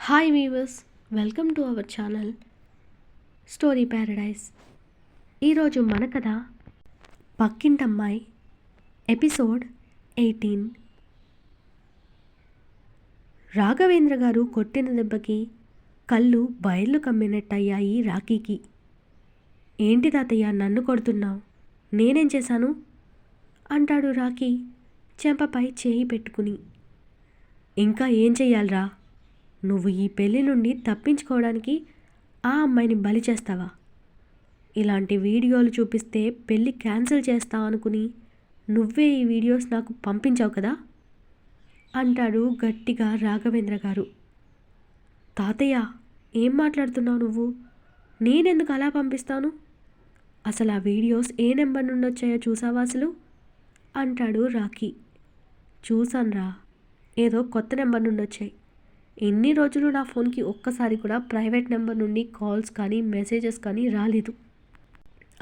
Hi viewers welcome to our channel Story Paradise ఈరోజు మన కథ పక్కింటమ్మాయి ఎపిసోడ్ ఎయిటీన్ రాఘవేంద్ర గారు కొట్టిన దెబ్బకి కళ్ళు బయళ్ళు కమ్మినట్టయ్యాయి రాఖీకి. ఏంటి తాతయ్య నన్ను కొడుతున్నావు? నేనేం చేశాను? అంటాడు రాఖీ చెంపపై చేయి పెట్టుకుని. ఇంకా ఏం చెయ్యాలరా? నువ్వు ఈ పెళ్ళి నుండి తప్పించుకోవడానికి ఆ అమ్మాయిని బలి చేస్తావా? ఇలాంటి వీడియోలు చూపిస్తే పెళ్ళి క్యాన్సిల్ చేస్తా అనుకుని నువ్వే ఈ వీడియోస్ నాకు పంపించావు కదా? అంటాడు గట్టిగా రాఘవేంద్ర గారు. తాతయ్య ఏం మాట్లాడుతున్నావు నువ్వు? నేనెందుకు అలా పంపిస్తాను? అసలు ఆ వీడియోస్ ఏ నెంబర్ నుండి వచ్చాయో చూసావా అసలు? అంటాడు రాఖీ. చూసాన్రా ఏదో కొత్త నెంబర్ నుండి వచ్చాయి. ఎన్ని రోజులు నా ఫోన్కి ఒక్కసారి కూడా ప్రైవేట్ నెంబర్ నుండి కాల్స్ కానీ మెసేజెస్ కానీ రాలేదు.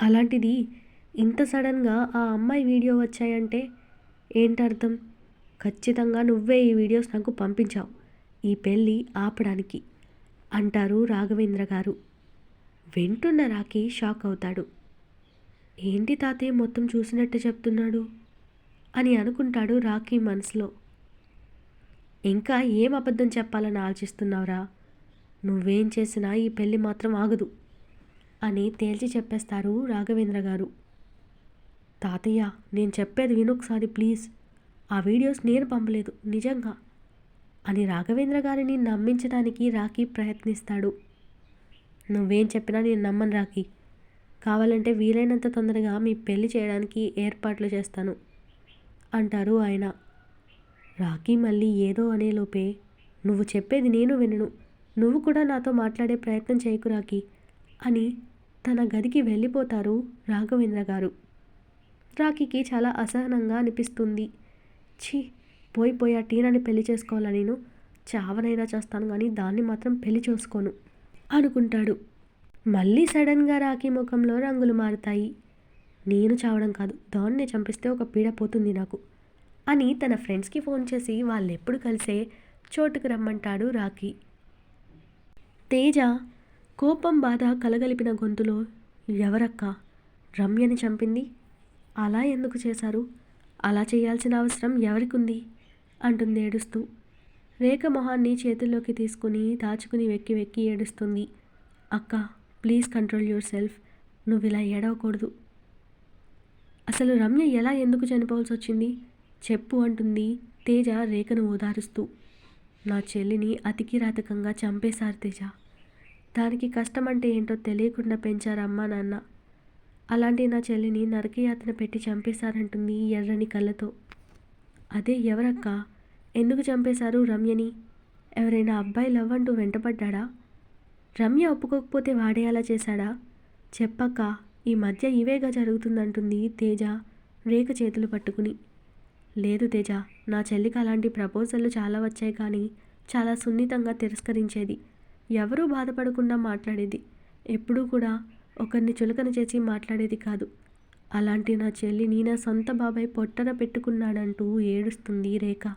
అలాంటిది ఇంత సడన్గా ఆ అమ్మాయి వీడియో వచ్చాయంటే ఏంటర్థం? ఖచ్చితంగా నువ్వే ఈ వీడియోస్ నాకు పంపించావు. ఈ పెళ్ళి ఆపడానికి అంటారు రాఘవేంద్ర గారు. వింటున్న రాకి షాక్ అవుతాడు. ఏంటి తాతయ్య మొత్తం చూసినట్టు చెప్తున్నాడు? అని అనుకుంటాడు రాకీ మనసులో. ఇంకా ఏం అబద్ధం చెప్పాలని ఆలోచిస్తున్నావురా? నువ్వేం చేసినా ఈ పెళ్ళి మాత్రం ఆగదు అని తేల్చి చెప్పేస్తారు రాఘవేంద్ర గారు. తాతయ్య నేను చెప్పేది వినొకసారి ప్లీజ్. ఆ వీడియోస్ నేను పంపలేదు నిజంగా అని రాఘవేంద్ర గారిని నమ్మించడానికి రాఖీ ప్రయత్నిస్తాడు. నువ్వేం చెప్పినా నేను నమ్మను రాఖీ. కావాలంటే వీలైనంత తొందరగా మీ పెళ్ళి చేయడానికి ఏర్పాట్లు చేస్తాను అంటారు ఆయన. రాకీ మళ్ళీ ఏదో అనేలోపే నువ్వు చెప్పేది నేను వినను. నువ్వు కూడా నాతో మాట్లాడే ప్రయత్నం చేయకు రాకీ అని తన గదికి వెళ్ళిపోతారు రాఘవేంద్ర గారు. రాఖీకి చాలా అసహనంగా అనిపిస్తుంది. ఛీ పోయి పోయి ఆ టీనాని పెళ్ళి చేసుకోవాలా నేను? చావనైనా చేస్తాను కానీ దాన్ని మాత్రం పెళ్ళి చేసుకోను అనుకుంటాడు. మళ్ళీ సడన్గా రాఖీ ముఖంలో రంగులు మారుతాయి. నేను చావడం కాదు దాన్నే చంపిస్తే ఒక పీడ పోతుంది నాకు. అని తన ఫ్రెండ్స్కి ఫోన్ చేసి వాళ్ళెప్పుడు కలిసే చోటుకు రమ్మంటాడు రాఖీ. తేజ కోపం బాధ కలగలిపిన గొంతులో ఎవరక్క? రమ్యని చంపింది? అలా ఎందుకు చేశారు? అలా చేయాల్సిన అవసరం ఎవరికుంది? అంటుంది ఏడుస్తూ. రేఖ మొహాన్ని చేతుల్లోకి తీసుకుని దాచుకుని వెక్కి వెక్కి ఏడుస్తుంది. అక్క ప్లీజ్ కంట్రోల్ యువర్ సెల్ఫ్. నువ్వు ఇలా ఏడవకూడదు. అసలు రమ్య ఎలా ఎందుకు చనిపోవాల్సి వచ్చింది చెప్పు అంటుంది తేజ రేఖను ఓదారుస్తూ. నా చెల్లిని అతికిరాతకంగా చంపేశారు తేజ. దానికి కష్టం అంటే ఏంటో తెలియకుండా పెంచారమ్మా నాన్న. అలాంటి నా చెల్లిని నరకయాతన పెట్టి చంపేశారంటుంది ఎర్రని కళ్ళతో. అదే ఎవరక్క? ఎందుకు చంపేశారు రమ్యని? ఎవరైనా అబ్బాయి లవ్ అంటూ వెంటపడ్డా రమ్య ఒప్పుకోకపోతే వాడే అలా చేశాడా? చెప్పక్క ఈ మధ్య ఇవేగా జరుగుతుందంటుంది తేజ రేఖ చేతులు పట్టుకుని. లేదు తేజ నా చెల్లికి అలాంటి ప్రపోజల్లు చాలా వచ్చాయి కానీ చాలా సున్నితంగా తిరస్కరించేది. ఎవరూ బాధపడకుండా మాట్లాడేది. ఎప్పుడూ కూడా ఒకరిని చులకన చేసి మాట్లాడేది కాదు. అలాంటి నా చెల్లిని నా సొంత బాబాయ్ పొట్టన పెట్టుకున్నాడంటూ ఏడుస్తుంది రేఖ.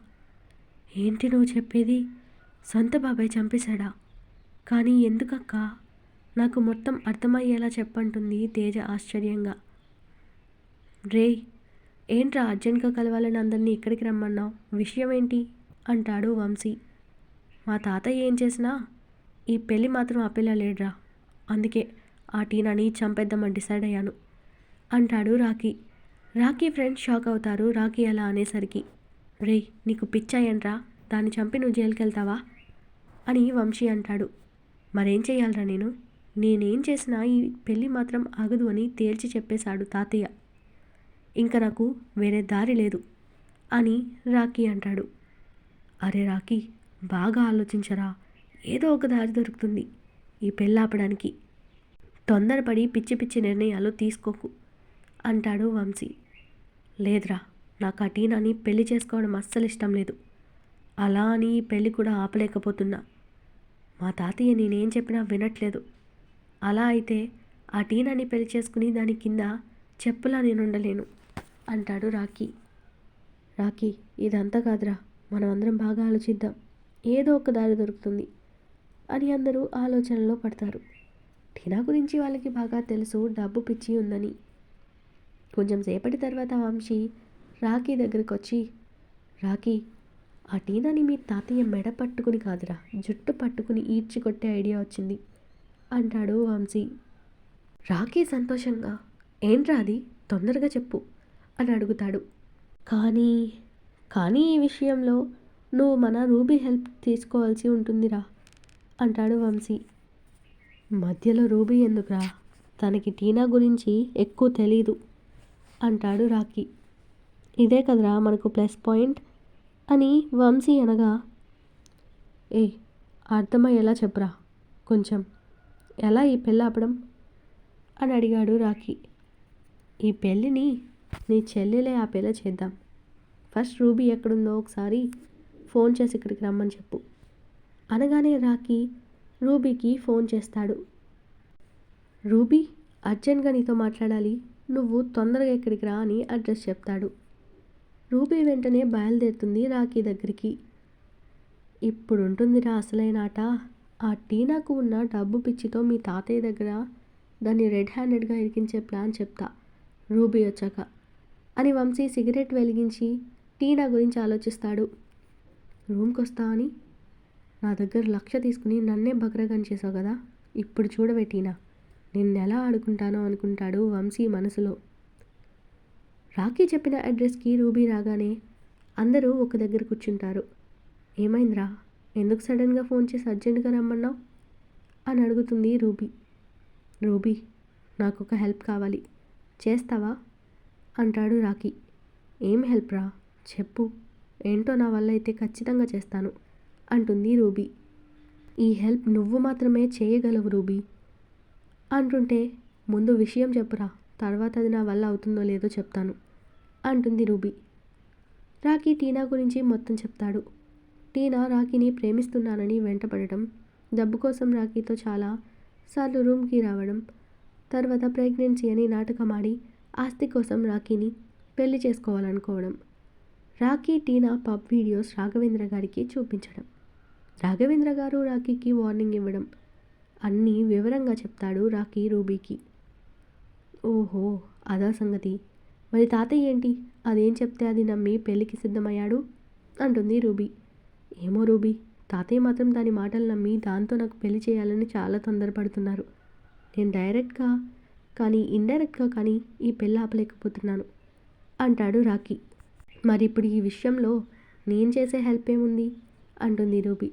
ఏంటి నువ్వు చెప్పేది? సొంత బాబాయ్ చంపేశాడా? కానీ ఎందుకక్క? నాకు మొత్తం అర్థమయ్యేలా చెప్పంటుంది తేజ ఆశ్చర్యంగా. రే ఏంట్రా అర్జెంట్గా కలవాలని అందరినీ ఇక్కడికి రమ్మన్నావు? విషయం ఏంటి అంటాడు వంశీ. మా తాతయ్య ఏం చేసినా ఈ పెళ్ళి మాత్రం ఆపేలా అందుకే ఆ టీనాని చంపేద్దామని డిసైడ్ అయ్యాను అంటాడు రాకీ రాకీ ఫ్రెండ్స్ షాక్ అవుతారు. రాకీ అలా అనేసరికి రే నీకు పిచ్చాయంట్రా దాన్ని చంపి నువ్వు జైలుకి వెళ్తావా అని వంశీ అంటాడు. మరేం చేయాలరా నేను? నేనేం చేసినా ఈ పెళ్ళి మాత్రం ఆగదు అని తేల్చి చెప్పేశాడు తాతయ్య. ఇంకా నాకు వేరే దారి లేదు అని రాకీ అంటాడు. అరే రాకీ బాగా ఆలోచించరా? ఏదో ఒక దారి దొరుకుతుంది ఈ పెళ్ళాపడానికి తొందరపడి పిచ్చి పిచ్చి నిర్ణయాలు తీసుకోకు అంటాడు వంశీ. లేదురా నాకు ఆ టీనాని పెళ్ళి చేసుకోవడం అస్సలు ఇష్టం లేదు. అలా అని పెళ్ళి కూడా ఆపలేకపోతున్నా. మా తాతయ్య నేనేం చెప్పినా వినట్లేదు. అలా అయితే ఆ టీనాని పెళ్ళి చేసుకుని దాని కింద చెప్పులా నేను ఉండలేను అంటాడు రాకీ రాకీ ఇదంతా కాదురా మనం అందరం బాగా ఆలోచిద్దాం. ఏదో ఒక దారి దొరుకుతుంది అని అందరూ ఆలోచనలో పడతారు. టీనా గురించి వాళ్ళకి బాగా తెలుసు డబ్బు పిచ్చి ఉందని. కొంచెం సేపటి తర్వాత వంశీ రాఖీ దగ్గరికి వచ్చి రాఖీ ఆ టీనాని మీ తాతయ్య మెడ పట్టుకుని కాదురా జుట్టు పట్టుకుని ఈడ్చి కొట్టే ఐడియా వచ్చింది అంటాడు వంశీ. రాఖీ సంతోషంగా ఏంట్రా అది? తొందరగా చెప్పు. అని అడుగుతాడు. కానీ కానీ ఈ విషయంలో నువ్వు మన రూబీ హెల్ప్ తీసుకోవాల్సి ఉంటుందిరా అంటాడు వంశీ. మధ్యలో రూబీ ఎందుకురా? తనకి టీనా గురించి ఎక్కువ తెలీదు అంటాడు రాఖీ. ఇదే కదరా మనకు ప్లస్ పాయింట్ అని వంశీ అనగా ఏ అర్థమయ్యేలా చెప్పరా కొంచెం. ఎలా ఈ పెళ్ళి ఆపడం? అని అడిగాడు రాఖీ. ఈ పెళ్ళిని నీ చెల్లెలే ఆ పెళ్ళ చేద్దాం. ఫస్ట్ రూబీ ఎక్కడుందో ఒకసారి ఫోన్ చేసి ఇక్కడికి రమ్మని చెప్పు. అనగానే రాఖీ రూబీకి ఫోన్ చేస్తాడు. రూబీ అర్జెంట్గా నీతో మాట్లాడాలి. నువ్వు తొందరగా ఇక్కడికి రా అని అడ్రస్ చెప్తాడు. రూబీ వెంటనే బయలుదేరుతుంది రాఖీ దగ్గరికి. ఇప్పుడు ఉంటుందిరా అసలైన ఆట. ఆ టీనాకు ఉన్న డబ్బు పిచ్చితో మీ తాతయ్య దగ్గర దాన్ని రెడ్ హ్యాండెడ్గా ఇరికించే ప్లాన్ చెప్తా. రూబీ వచ్చాక. అని వంశీ సిగరెట్ వెలిగించి టీనా గురించి ఆలోచిస్తాడు. రూమ్కి వస్తా అని? నా దగ్గర లక్ష తీసుకుని నన్నే బగ్రగన్ చేసావు కదా ఇప్పుడు చూడవే టీనా. నిన్నెలా ఆడుకుంటానో అనుకుంటాడు వంశీ మనసులో. రాఖీ చెప్పిన అడ్రస్కి రూబీ రాగానే అందరూ ఒక దగ్గర కూర్చుంటారు. ఏమైందిరా? ఎందుకు సడన్గా ఫోన్ చేసి అర్జెంటుగా రమ్మన్నావు? అని అడుగుతుంది రూబీ. రూబీ నాకు ఒక హెల్ప్ కావాలి. చేస్తావా? అంటాడు రాకీ ఏం హెల్ప్ రా? చెప్పు. ఏంటో నా వల్ల అయితే ఖచ్చితంగా చేస్తాను అంటుంది రూబీ. ఈ హెల్ప్ నువ్వు మాత్రమే చేయగలవు రూబీ అంటుంటే ముందు విషయం చెప్పురా. తర్వాత అది నా వల్ల అవుతుందో లేదో చెప్తాను అంటుంది రూబీ. రాఖీ టీనా గురించి మొత్తం చెప్తాడు. టీనా రాఖీని ప్రేమిస్తున్నానని వెంటపడటం డబ్బు కోసం రాఖీతో చాలా సార్లు రూమ్కి రావడం తర్వాత ప్రెగ్నెన్సీ అని నాటకమాడి ఆస్తి కోసం రాఖీని పెళ్ళి చేసుకోవాలనుకోవడం. Rakhi Tina pub videos Raghavendra garu చూపించడం. రాఘవేంద్ర గారు రాఖీకి వార్నింగ్ ఇవ్వడం. అన్నీ వివరంగా చెప్తాడు రాఖీ రూబీకి. ఓహో అదా సంగతి. మరి తాతయ్య ఏంటి? అదేం చెప్తే అది నమ్మి పెళ్ళికి సిద్ధమయ్యాడు? అంటుంది రూబీ. ఏమో రూబీ తాతయ్య మాత్రం దాని మాటలు నమ్మి దాంతో నాకు పెళ్ళి చేయాలని చాలా తొందరపడుతున్నారు. నేను డైరెక్ట్గా కానీ ఇండైరెక్ట్గా కానీ ఈ పెళ్ళి ఆపలేకపోతున్నాను అంటాడు రాఖీ. మరి ఇప్పుడు ఈ విషయంలో నేను చేసే హెల్ప్ ఏముంది? అంటుంది రూబీ.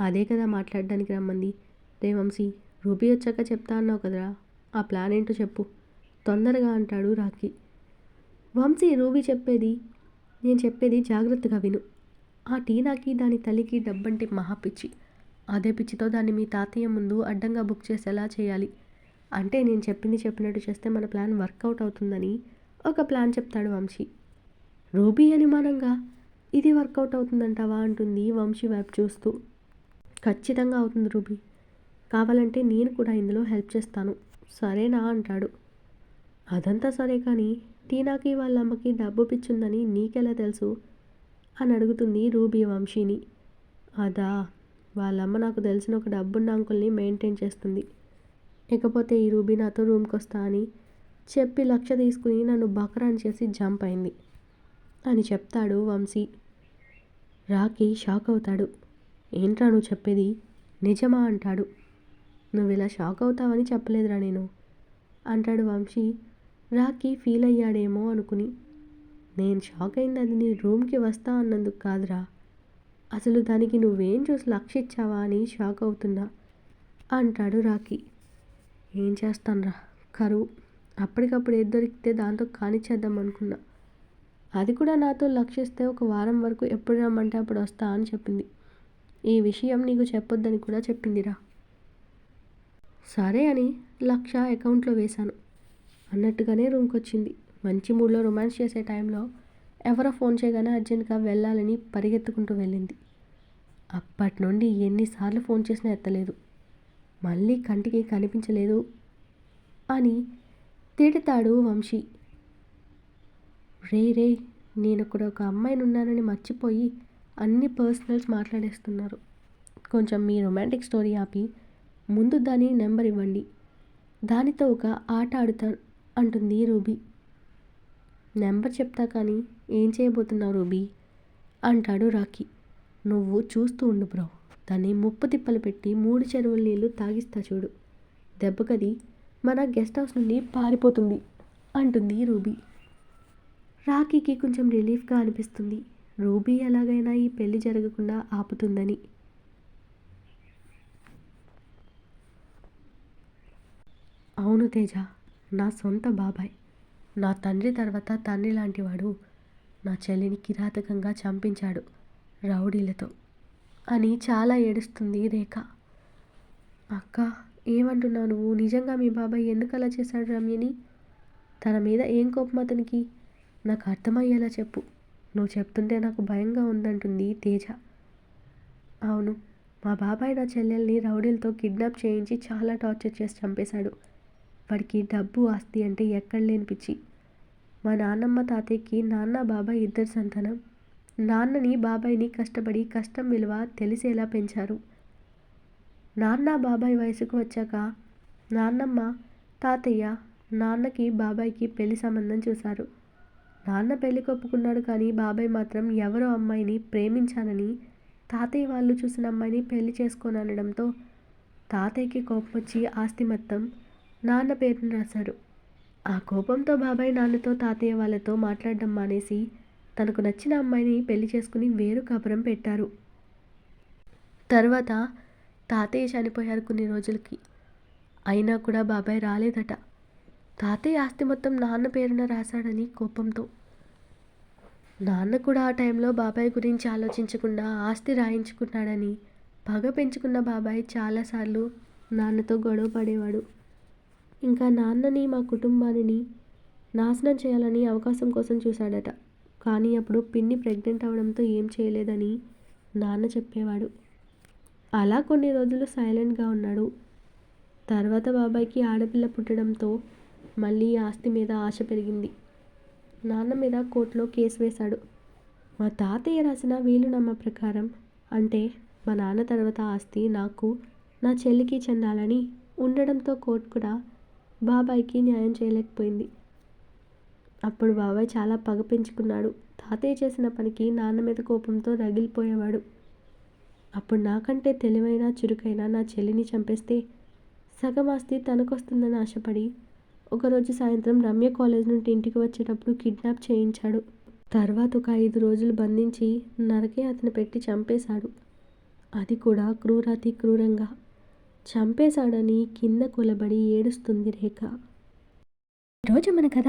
అదే కదా మాట్లాడడానికి రమ్మంది. రే వంశీ రూబీ వచ్చాక చెప్తా అన్నావు కదరా. ఆ ప్లాన్ ఏంటో చెప్పు తొందరగా అంటాడు రాఖీ. వంశీ రూబీ చెప్పేది నేను చెప్పేది జాగ్రత్తగా విను. ఆ టీనాకి దాని తల్లికి డబ్బంటే మహా పిచ్చి. అదే పిచ్చితో దాన్ని మీ తాతయ్య ముందు అడ్డంగా బుక్ చేసేలా చేయాలి. అంటే నేను చెప్పింది చెప్పినట్టు చేస్తే మన ప్లాన్ వర్కౌట్ అవుతుందని ఒక ప్లాన్ చెప్తాడు వంశీ. రూబీ అనుమానంగా ఇది వర్కౌట్ అవుతుందంటావా? అంటుంది వంశీ వైపు చూస్తూ. ఖచ్చితంగా అవుతుంది రూబీ. కావాలంటే నేను కూడా ఇందులో హెల్ప్ చేస్తాను. సరేనా? అంటాడు. అదంతా సరే కానీ టీనాకి వాళ్ళ అమ్మకి డబ్బు పిచ్చుందని నీకెలా తెలుసు? అని అడుగుతుంది రూబీ వంశీని. అదా వాళ్ళమ్మ నాకు తెలిసిన ఒక డబ్బున్న అంకుల్ని మెయింటైన్ చేస్తుంది. ఇకపోతే ఈ రూబీ నాతో రూమ్కి వస్తా అని చెప్పి లక్ష తీసుకుని నన్ను బకరాన్ చేసి జంప్ అయింది అని చెప్తాడు వంశీ. రాకి షాక్ అవుతాడు. ఏంట్రా నువ్వు చెప్పేది? నిజమా అంటాడు. నువ్వు ఇలా షాక్ అవుతావని చెప్పలేదురా నేను అంటాడు వంశీ. రాకి ఫీల్ అయ్యాడేమో అనుకుని. నేను షాక్ అయింది అది నీ రూమ్కి వస్తా అన్నందుకు కాదురా. అసలు దానికి నువ్వేం చూసి లక్ష ఇచ్చావా అని షాక్ అవుతున్నా అంటాడు రాకీ ఏం చేస్తానురా? కరువు. అప్పటికప్పుడు ఏది దొరికితే దాంతో కానిచ్చేద్దాం అనుకున్నా. అది కూడా నాతో లక్షిస్తే ఒక వారం వరకు ఎప్పుడు రమ్మంటే అప్పుడు వస్తా అని చెప్పింది. ఈ విషయం నీకు చెప్పొద్దని కూడా చెప్పిందిరా. సరే అని లక్ష అకౌంట్లో వేశాను. అన్నట్టుగానే రూమ్కి వచ్చింది మంచి మూడ్లో రొమాన్స్ చేసే టైంలో ఎవరో ఫోన్ చేయగానే అర్జెంట్గా వెళ్ళాలని పరిగెత్తుకుంటూ వెళ్ళింది. అప్పటి నుండి ఎన్నిసార్లు ఫోన్ చేసినా ఎత్తలేదు. మళ్ళీ కంటికి కనిపించలేదు అని తిడతాడు వంశీ. రే రే నేను ఇక్కడ ఒక అమ్మాయిని ఉన్నానని మర్చిపోయి అన్ని పర్సనల్స్ మాట్లాడేస్తున్నారు. కొంచెం మీ రొమాంటిక్ స్టోరీ ఆపి ముందు దాని నెంబర్ ఇవ్వండి. దానితో ఒక ఆట ఆడుతా అంటుంది రూబీ. నెంబర్ చెప్తా కానీ ఏం చేయబోతున్నావు రూబీ? అంటాడు రాఖీ. నువ్వు చూస్తూ ఉండు బ్రో. దాన్ని ముప్పు తిప్పలు పెట్టి మూడు చెరువుల నీళ్ళు తాగిస్తా చూడు. దెబ్బకది మన గెస్ట్ హౌస్ నుండి పారిపోతుంది అంటుంది రూబీ. రాకీకి కొంచెం రిలీఫ్గా అనిపిస్తుంది. రూబీ ఎలాగైనా ఈ పెళ్ళి జరగకుండా ఆపుతుందని. అవును తేజ నా సొంత బాబాయ్. నా తండ్రి తర్వాత తండ్రి లాంటివాడు నా చెల్లిని కిరాతకంగా చంపించాడు రౌడీలతో. అని చాలా ఏడుస్తుంది రేఖ. అక్క ఏమంటున్నావు నువ్వు? నిజంగా మీ బాబాయ్ ఎందుకు అలా చేశాడు రమ్యని? తన మీద ఏం కోపం అతనికి? నాకు అర్థమయ్యేలా చెప్పు. నువ్వు చెప్తుంటే నాకు భయంగా ఉందంటుంది తేజ. అవును మా బాబాయ్ నా చెల్లెల్ని రౌడీలతో కిడ్నాప్ చేయించి చాలా టార్చర్ చేసి చంపేశాడు. వాడికి డబ్బు ఆస్తి అంటే ఎక్కడ లేని పిచ్చి. మా నాన్నమ్మ తాతయ్యకి నాన్న బాబాయ్ ఇద్దరు సంతానం. నాన్నని బాబాయ్ని కష్టపడి కష్టం విలువ తెలిసేలా పెంచారు. నాన్న బాబాయ్ వయసుకు వచ్చాక నాన్నమ్మ తాతయ్య నాన్నకి బాబాయ్కి పెళ్ళి సంబంధం చూశారు. నాన్న పెళ్ళి ఒప్పుకున్నాడు కానీ బాబాయ్ మాత్రం ఎవరో అమ్మాయిని ప్రేమించానని తాతయ్య వాళ్ళు చూసిన అమ్మాయిని పెళ్ళి చేసుకోనడంతో అనడంతో తాతయ్యకి కోపం వచ్చి ఆస్తి మొత్తం నాన్న పేరును రాశారు. ఆ కోపంతో బాబాయ్ నాన్నతో తాతయ్య వాళ్ళతో మాట్లాడడం మానేసి తనకు నచ్చిన అమ్మాయిని పెళ్ళి చేసుకుని వేరు కాపురం పెట్టారు. తర్వాత తాతయ్య చనిపోయారు కొన్ని రోజులకి. అయినా కూడా బాబాయ్ రాలేదట. తాతయ్య ఆస్తి మొత్తం నాన్న పేరున రాశాడని కోపంతో. నాన్న కూడా ఆ టైంలో బాబాయ్ గురించి ఆలోచించకుండా ఆస్తి రాయించుకున్నాడని పగ పెంచుకున్న బాబాయ్ చాలాసార్లు నాన్నతో గొడవ పడేవాడు. ఇంకా నాన్నని మా కుటుంబాన్ని నాశనం చేయాలని అవకాశం కోసం చూశాడట. కానీ అప్పుడు పిన్ని ప్రెగ్నెంట్ అవడంతో ఏం చేయలేదని నాన్న చెప్పేవాడు. అలా కొన్ని రోజులు సైలెంట్గా ఉన్నాడు. తర్వాత బాబాయ్కి ఆడపిల్ల పుట్టడంతో మళ్ళీ ఆస్తి మీద ఆశ పెరిగింది. నాన్న మీద కోర్టులో కేసు వేశాడు. మా తాతయ్య రాసిన వీలునామా ప్రకారం అంటే మా నాన్న తర్వాత ఆస్తి నాకు నా చెల్లికి చెందాలని ఉండడంతో కోర్టు కూడా బాబాయ్కి న్యాయం చేయలేకపోయింది. అప్పుడు బాబాయ్ చాలా పగ పెంచుకున్నాడు. తాతయ్య చేసిన పనికి నాన్న మీద కోపంతో రగిలిపోయేవాడు. అప్పుడు నాకంటే తెలివైన చురుకైన నా చెల్లిని చంపేస్తే సగం ఆస్తి తనకొస్తుందని ఆశపడి ఒకరోజు సాయంత్రం రమ్య కాలేజ్ నుండి ఇంటికి వచ్చేటప్పుడు కిడ్నాప్ చేయించాడు. తర్వాత ఒక ఐదు రోజులు బంధించి నరకే అతను పెట్టి చంపేశాడు. అది కూడా క్రూరాతి క్రూరంగా. చంపేశాడని కింద కూలబడి ఏడుస్తుంది రేఖ. ఈరోజు మన కథ